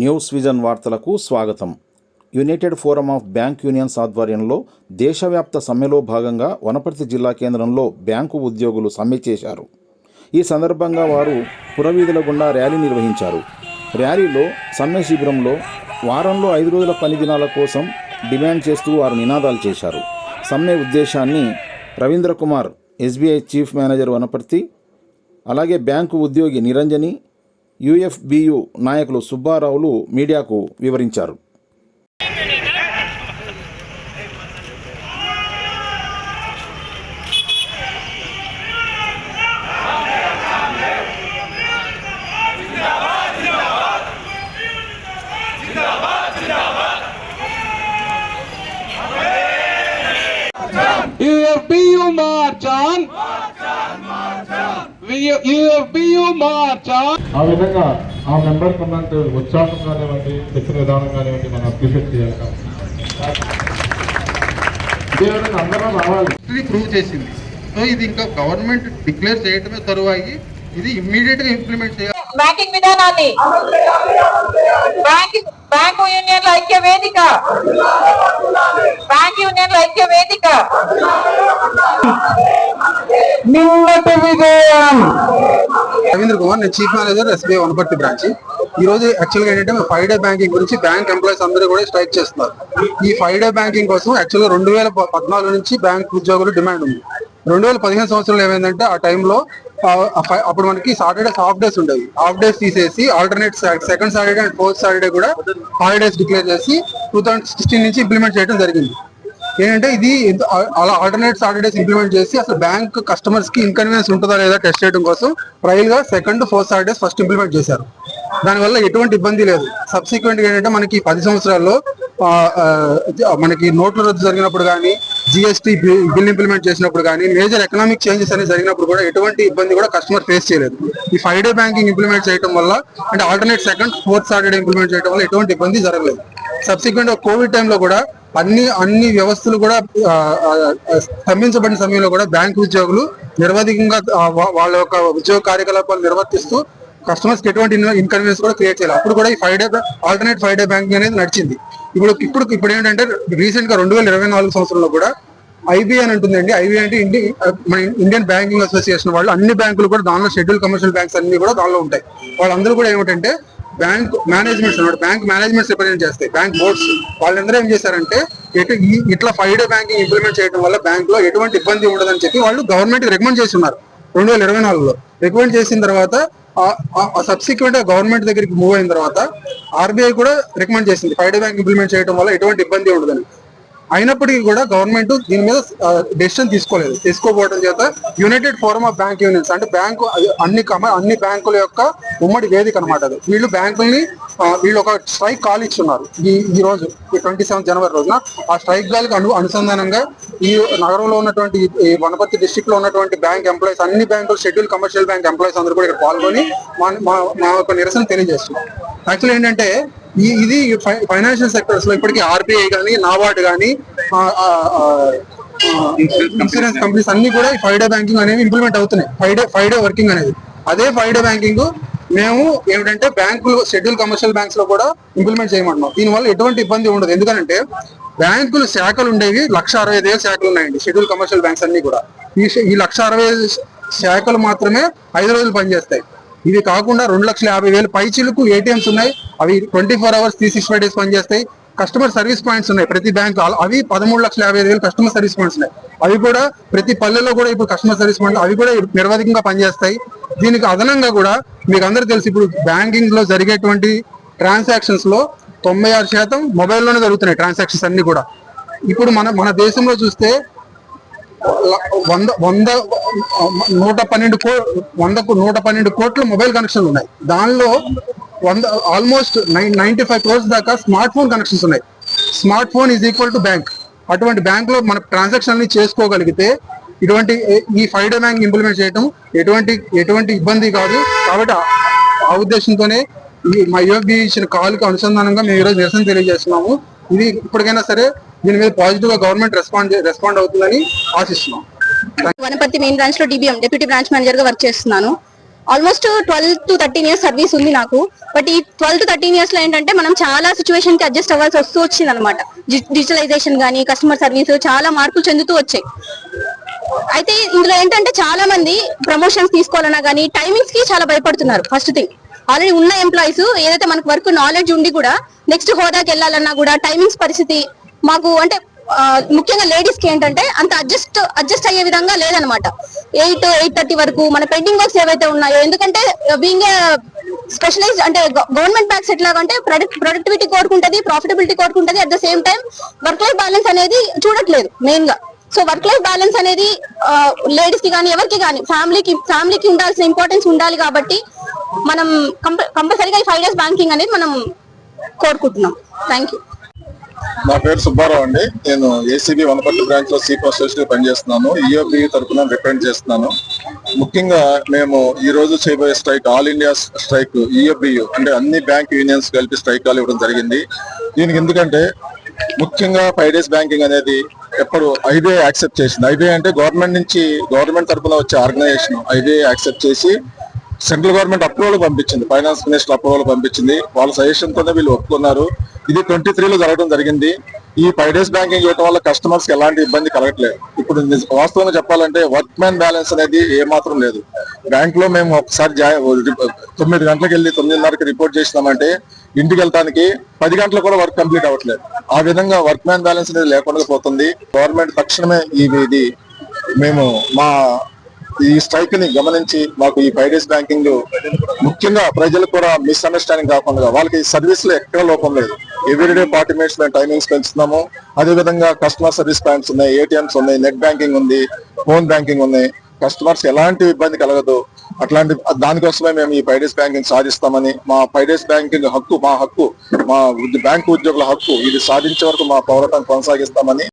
News vision వార్తలకు స్వాగతం. United forum of bank unions ఆధ్వర్యంలో దేశవ్యాప్త సమ్మెలో భాగంగా వనపర్తి జిల్లా కేంద్రంలో బ్యాంకు ఉద్యోగులు సమ్మె చేశారు. ఈ సందర్భంగా వారు పురవీధుల గుండా ర్యాలీ నిర్వహించారు. ర్యాలీలో సమ్మె శిబిరంలో వారంలో ఐదు రోజుల పని దినాల కోసం డిమాండ్ చేస్తూ వారు నినాదాలు చేశారు. సమ్మె ఉద్దేశాన్ని Ravindra Kumar SBI chief manager Wanaparthy అలాగే బ్యాంకు ఉద్యోగి నిరంజని యుఎఫ్బియు నాయకులు సుబ్బారావులు మీడియాకు వివరించారు UFBU march on. UFBU march on. ఆ విధంగా ఆ మెంబర్స్ ఉన్నంత ఉత్సాహం కానివ్వండి చెప్పిన విధానం కానివ్వండి మనం అప్రిషియేట్ చేయాలి. ఇదే విధంగా అందరం రావాలి. ప్రూవ్ చేసింది. సో ఇది ఇంకా గవర్నమెంట్ డిక్లేర్ చేయటమే తరువాయి. ఇది ఇమ్మీడియట్గా ఇంప్లిమెంట్ చేయాలి. బ్యాంకింగ్ విధానాన్ని. బ్యాంక్ బ్యాంకు యూనియన్ల ఐక్య వేదిక. బ్యాంక్ యూనియన్ల ఐక్య వేదిక. నిన్నటి విజయం. రవీంద్ర కుమార్ నేను chief manager SBI Wanaparthy branch ఈ రోజు యాక్చువల్గా ఏంటంటే ఫైవ్ డే బ్యాంకింగ్ గురించి బ్యాంక్ ఎంప్లాయీస్ అందరూ కూడా స్ట్రైక్ చేస్తున్నారు. ఈ ఫైవ్ డే బ్యాంకింగ్ కోసం యాక్చువల్గా రెండు వేల పద్నాలుగు నుంచి బ్యాంక్ ఉద్యోగులు డిమాండ్ ఉంది. రెండు వేల పదిహేను సంవత్సరంలో ఏమైందంటే ఆ టైంలో అప్పుడు మనకి సాటర్డే హాఫ్ డేస్ ఉండేవి. హాఫ్ డేస్ తీసేసి alternate second Saturday and fourth Saturday కూడా హాలిడేస్ డిక్లేర్ చేసి టూ థౌసండ్ సిక్స్టీన్ నుంచి ఇంప్లిమెంట్ చేయడం జరిగింది. ఏంటంటే ఇది అలా ఆల్టర్నేట్ సాటర్డేస్ ఇంప్లిమెంట్ చేసి అసలు బ్యాంక్ కస్టమర్స్కి ఇన్కన్వీనియన్స్ ఉంటుందా లేదా టెస్ట్ చేయడం కోసం ట్రయల్గా second fourth Saturdays first implement చేశారు. దానివల్ల ఎటువంటి ఇబ్బంది లేదు. సబ్సిక్వెంట్ ఏంటంటే మనకి పది సంవత్సరాల్లో మనకి నోట్ల రద్దు జరిగినప్పుడు కానీ జిఎస్టీ బిల్ ఇంప్లిమెంట్ చేసినప్పుడు కానీ మేజర్ ఎకనామిక్ చేంజెస్ అనేది జరిగినప్పుడు కూడా ఎటువంటి ఇబ్బంది కూడా కస్టమర్ ఫేస్ చేయలేదు. ఈ ఫైవ్ డే బ్యాంకింగ్ ఇంప్లిమెంట్ చేయడం వల్ల అంటే alternate second fourth Saturday implement చేయడం వల్ల ఎటువంటి ఇబ్బంది జరగలేదు. సబ్సిక్వెంట్ కోవిడ్ టైంలో కూడా అన్ని అన్ని వ్యవస్థలు కూడా స్తంభించబడిన సమయంలో కూడా బ్యాంకు ఉద్యోగులు నిర్వధికంగా వాళ్ళ యొక్క ఉద్యోగ కార్యకలాపాలు నిర్వర్తిస్తూ కస్టమర్స్కి ఎటువంటి ఇన్కన్వీనియన్స్ కూడా క్రియేట్ చేయాలి. అప్పుడు కూడా ఈ five day alternate five day banking అనేది నడిచింది. ఇప్పుడు ఇప్పుడు ఇప్పుడు ఏంటంటే రీసెంట్గా రెండు వేల ఇరవై నాలుగు సంవత్సరంలో కూడా ఐబీఐ అని ఉంటుందండి. ఐబీఐ అంటే ఇండి మన ఇండియన్ బ్యాంకింగ్ అసోసియేషన్ వాళ్ళు అన్ని బ్యాంకులు కూడా దానిలో షెడ్యూల్ కమర్షియల్ బ్యాంక్స్ అన్ని కూడా దానిలో ఉంటాయి. వాళ్ళందరూ కూడా ఏమిటంటే బ్యాంక్ మేనేజ్మెంట్స్ ఉన్నాడు బ్యాంక్ మేనేజ్మెంట్స్ రిప్రజెంట్ చేస్తాయి. Bank boards. వాళ్ళందరూ ఏం చేశారంటే ఎటు ఇట్లా ఫైవ్ డే బ్యాంకింగ్ ఇంప్లిమెంట్ చేయడం వల్ల బ్యాంక్లో ఎటువంటి ఇబ్బంది ఉండదని చెప్పి వాళ్ళు గవర్నమెంట్ రికమెండ్ చేసి ఉన్నారు రెండు వేల ఇరవై నాలుగులో. రికమెండ్ చేసిన తర్వాత సబ్సిక్వెంట్ గవర్నమెంట్ దగ్గరికి మూవ్ అయిన తర్వాత ఆర్బీఐ కూడా రికమెండ్ చేసింది. ఫైవ్ డే బ్యాంక్ ఇంప్లిమెంట్ చేయడం వల్ల ఎటువంటి ఇబ్బంది ఉండదని. అయినప్పటికీ కూడా గవర్నమెంట్ దీని మీద డెసిషన్ తీసుకోలేదు. తీసుకోకపోవడం చేత united forum of bank unions అంటే బ్యాంకు అన్ని అన్ని బ్యాంకుల యొక్క ఉమ్మడి వేదిక అనమాట అది. వీళ్ళు బ్యాంకుల్ని వీళ్ళు ఒక స్ట్రైక్ కాల్ ఇచ్చున్నారు. ఈ ఈ రోజు ఈ ట్వంటీ సెవెంత్ జనవరి రోజున. ఆ స్ట్రైక్ కాల్కి అను అనుసంధానంగా ఈ నగరంలో ఉన్నటువంటి ఈ- వనపర్తి డిస్ట్రిక్ట్లో ఉన్నటువంటి బ్యాంక్ ఎంప్లాయీస్ అన్ని బ్యాంకులు షెడ్యూల్ కమర్షియల్ బ్యాంక్ ఎంప్లాయీస్ అందరూ కూడా ఇక్కడ పాల్గొని మా మా- యొక్క నిరసన తెలియజేస్తున్నారు. యాక్చువల్ ఏంటంటే ఈ ఇది ఫైనాన్షియల్ సెక్టర్స్లో ఇప్పటికీ ఆర్బీఐ కానీ నాబార్డ్ కానీ ఇన్సూరెన్స్ కంపెనీస్ అన్ని కూడా ఫైవ్ డే బ్యాంకింగ్ అనేవి ఇంప్లిమెంట్ అవుతున్నాయి. Five day five day working అనేది. అదే ఫైవ్ డే బ్యాంకింగ్ మేము ఏమిటంటే బ్యాంకులు షెడ్యూల్ కమర్షియల్ బ్యాంక్స్లో కూడా ఇంప్లిమెంట్ చేయమంటున్నాం. దీనివల్ల ఎటువంటి ఇబ్బంది ఉండదు. ఎందుకంటే బ్యాంకులు శాఖలు ఉండేవి లక్ష అరవై ఐదు వేల శాఖలు ఉన్నాయండి షెడ్యూల్ కమర్షియల్ బ్యాంక్స్ అన్ని కూడా. ఈ ఈ లక్ష అరవై ఐదు శాఖలు మాత్రమే ఐదు రోజులు పనిచేస్తాయి. ఇవి కాకుండా రెండు లక్షల యాభై వేలు పై ఏటీఎంస్ ఉన్నాయి అవి twenty four hours three six five days పనిచేస్తాయి కస్టమర్ సర్వీస్ పాయింట్స్ ఉన్నాయి ప్రతి బ్యాంక్ అవి పదమూడు లక్షల యాభై వేలు కస్టమర్ సర్వీస్ పాయింట్స్ ఉన్నాయి. అవి కూడా ప్రతి పల్లెలో కూడా ఇప్పుడు కస్టమర్ సర్వీస్ పాయింట్ అవి కూడా నిర్వధికంగా పనిచేస్తాయి. దీనికి అదనంగా కూడా మీకు అందరూ తెలుసు ఇప్పుడు బ్యాంకింగ్లో జరిగేటువంటి ట్రాన్సాక్షన్స్లో తొంభై ఆరు శాతం మొబైల్లోనే జరుగుతున్నాయి ట్రాన్సాక్షన్స్ అన్ని కూడా. ఇప్పుడు మన మన దేశంలో చూస్తే వంద వంద నూట పన్నెండు కో వందకు నూట పన్నెండు కోట్ల మొబైల్ కనెక్షన్లు ఉన్నాయి. దానిలో వంద almost nine ninety five crores దాకా స్మార్ట్ ఫోన్ కనెక్షన్స్ ఉన్నాయి. Smart phone is equal to bank అటువంటి బ్యాంక్లో మన ట్రాన్సాక్షన్ చేసుకోగలిగితే ఇటువంటి ఈ ఫైవ్ డే బ్యాంక్ ఇంప్లిమెంట్ చేయడం ఎటువంటి ఎటువంటి ఇబ్బంది కాదు. కాబట్టి ఆ- ఉద్దేశంతోనే ఈ మా యుఎఫ్బి ఇచ్చిన కాల్కి అనుసంధానంగా మేము ఈరోజు నిరసన తెలియజేస్తున్నాము. ఇది ఇప్పటికైనా సరే దీని మీద పాజిటివ్గా గవర్నమెంట్ రెస్పాండ్ రెస్పాండ్ అవుతుందని ఆశిస్తున్నాం. వనపర్తి మెయిన్ బ్రాంచ్లో డిబిఎం డిప్యూటీ బ్రాంచ్ మేనేజర్గా వర్క్ చేస్తున్నాను. Almost twelve to thirteen years service ఉంది నాకు. బట్ ఈ ట్వెల్వ్ టు థర్టీన్ ఇయర్స్లో ఏంటంటే మనం చాలా సిచ్యువేషన్కి అడ్జస్ట్ అవ్వాల్సి వస్తూ వచ్చింది అనమాట డిజిటలైజేషన్ గానీ కస్టమర్ సర్వీస్ చాలా మార్పులు చెందుతూ వచ్చాయి. అయితే ఇందులో ఏంటంటే చాలా మంది ప్రమోషన్స్ తీసుకోవాలన్నా కానీ టైమింగ్స్కి చాలా భయపడుతున్నారు ఫస్ట్ థింగ్ ఆల్రెడీ ఉన్న ఎంప్లాయీస్ ఏదైతే మనకు వర్క్ నాలెడ్జ్ ఉండి కూడా నెక్స్ట్ హోదాకి వెళ్ళాలన్నా కూడా టైమింగ్స్ పరిస్థితి మాకు అంటే ముఖ్యంగా లేడీస్కి ఏంటంటే అంత అడ్జస్ట్ అడ్జస్ట్ అయ్యే విధంగా లేదనమాట. ఎయిట్ ఎయిట్ థర్టీ వరకు మన పెండింగ్ వర్క్స్ ఏవైతే ఉన్నాయో ఎందుకంటే బీయింగ్ స్పెషలైజ్ అంటే గవర్నమెంట్ బ్యాక్స్ ఎట్లాగంటే ప్రొడక్టివిటీ కోరుకుంటది profitability కోరుకుంటది at the same time work life balance అనేది చూడట్లేదు మెయిన్గా. సో వర్క్ లైఫ్ బ్యాలెన్స్ అనేది లేడీస్కి కానీ ఎవరికి కానీ ఫ్యామిలీకి ఫ్యామిలీకి ఉండాల్సిన ఇంపార్టెన్స్ ఉండాలి కాబట్టి మనం కంపల్సరీగా ఈ ఫైవ్ డేస్ బ్యాంకింగ్ అనేది మనం కోరుకుంటున్నాం. థ్యాంక్ యూ నా పేరు సుబ్బారావు అండి. నేను ఏసీబీ వనపర్తి బ్రాంచ్లో చీఫ్ అసోసియేట్ పనిచేస్తున్నాను ఈఓబి తరఫున రిప్రజెంట్ చేస్తున్నాను. ముఖ్యంగా మేము ఈ రోజు చేయబోయే strike all India strike EFBU అంటే అన్ని బ్యాంక్ యూనియన్స్ కలిపి స్ట్రైక్ కాల్ ఇవ్వడం జరిగింది. దీనికి ఎందుకంటే ముఖ్యంగా ఫైవ్ డేస్ బ్యాంకింగ్ అనేది ఎప్పుడు ఐబీఐ యాక్సెప్ట్ చేసింది. ఐబీఐ అంటే గవర్నమెంట్ నుంచి గవర్నమెంట్ తరఫున వచ్చే ఆర్గనైజేషన్. ఐబీఐ యాక్సెప్ట్ చేసి సెంట్రల్ గవర్నమెంట్ అప్రూవల్ పంపించింది. ఫైనాన్స్ మినిస్టర్ అప్రూవల్ పంపించింది. వాళ్ళ సజెషన్ తోనే వీళ్ళు ఒప్పుకున్నారు. ఇది ట్వంటీ త్రీలో జరగడం జరిగింది. ఈ ఫైవ్ డేస్ బ్యాంకింగ్ చేయడం వల్ల కస్టమర్స్ ఎలాంటి ఇబ్బంది కలగట్లేదు. ఇప్పుడు వాస్తవంగా చెప్పాలంటే వర్క్ మ్యాన్ బ్యాలెన్స్ అనేది ఏ మాత్రం లేదు. బ్యాంక్లో మేము ఒకసారి తొమ్మిది గంటలకు వెళ్ళి తొమ్మిదిన్నరకి రిపోర్ట్ చేసినామంటే ఇంటికి వెళ్ళడానికి పది గంటలు కూడా వర్క్ కంప్లీట్ అవ్వట్లేదు. ఆ విధంగా వర్క్ మ్యాన్ బ్యాలెన్స్ అనేది లేకుండా పోతుంది. గవర్నమెంట్ తక్షణమే ఇది మేము మా ఈ స్ట్రైక్ని గమనించి మాకు ఈ ఫైవ్ డేస్ బ్యాంకింగ్ ముఖ్యంగా ప్రజలకు కూడా మిస్అండర్స్టాండింగ్ కాకుండా వాళ్ళకి సర్వీస్లో ఎక్కడ లోపం లేదు. ఎవ్రీడే ఫార్టీ మినిట్స్ మేము టైమింగ్స్ పెంచుతున్నాము అదే విధంగా కస్టమర్ సర్వీస్ ప్లాంట్స్ ఉన్నాయి ఏటీఎంస్ ఉన్నాయి నెట్ బ్యాంకింగ్ ఉంది ఫోన్ బ్యాంకింగ్ ఉన్నాయి. కస్టమర్స్ ఎలాంటి ఇబ్బంది కలగదు. అట్లాంటి దానికోసమే మేము ఈ ఫైవ్ డేస్ బ్యాంకింగ్ సాధిస్తామని మా ఫైవ్ డేస్ బ్యాంకింగ్ హక్కు మా హక్కు మా బ్యాంకు ఉద్యోగుల హక్కు ఇది సాధించే వరకు మా పోరాటం కొనసాగిస్తామని